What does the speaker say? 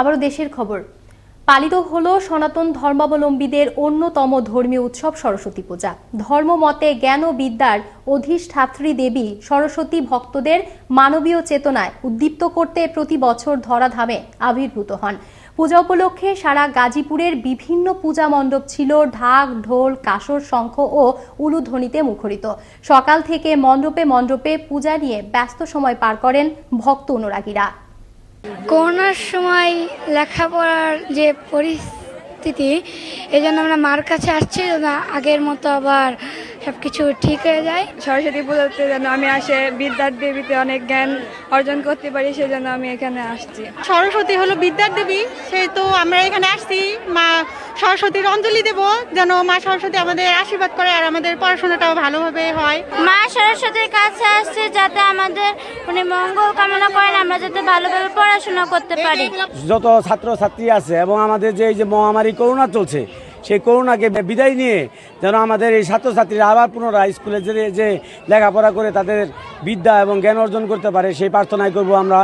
আবারও দেশের খবর। পালিত হলো সনাতন ধর্মাবলম্বীদের অন্যতম ধর্মীয় উৎসব সরস্বতী পূজা। ধর্মমতে জ্ঞান ও বিদ্যার অধিষ্ঠাত্রী দেবী সরস্বতী ভক্তদের মানবীয় চেতনায় উদ্দীপ্ত করতে প্রতি বছর ধরাধামে আবির্ভূত হন। পূজা উপলক্ষে সারা গাজীপুরের বিভিন্ন পূজা মণ্ডপ ছিল ঢাক, ঢোল, কাসর, শঙ্খ ও উলুধ্বনিতে মুখরিত। সকাল থেকে মণ্ডপে মণ্ডপে পূজা নিয়ে ব্যস্ত সময় পার করেন ভক্ত অনুরাগীরা। করোনার সময় লেখাপড়ার যে পরিস্থিতি এই জন্য আমরা মার কাছে আসছি যেন আগের মতো আবার সব কিছু ঠিক হয়ে যায়। সরস্বতী পুজোতে যেন আমি আসে বিদ্যার দেবীতে অনেক জ্ঞান অর্জন করতে পারি সেজন্য আমি এখানে আসছি। সরস্বতী হলো বিদ্যার দেবী সেহেতু আমরা এখানে আসছি মা সরস্বতীর অঞ্জলি দেব যেন মা সরস্বতী আমাদের আশীর্বাদ করে আর আমাদের পড়াশোনাটাও ভালোভাবে হয়। মা সরস্বতীর কাছে আসছে যাতে আমাদের উনি মঙ্গল কামনা করেন আমরা যাতে ভালোভাবে পড়াশোনা করতে পারি। যত ছাত্র ছাত্রী আছে এবং আমাদের যে এই যে মহামারী করোনা চলছে সেই করোনাকে বিদায় নিয়ে যেন আমাদের এই ছাত্রছাত্রীরা আবার পুনরায় স্কুলে যে যে লেখাপড়া করে তাদের বিদ্যা এবং জ্ঞান অর্জন করতে পারে সেই প্রার্থনাই করব আমরা।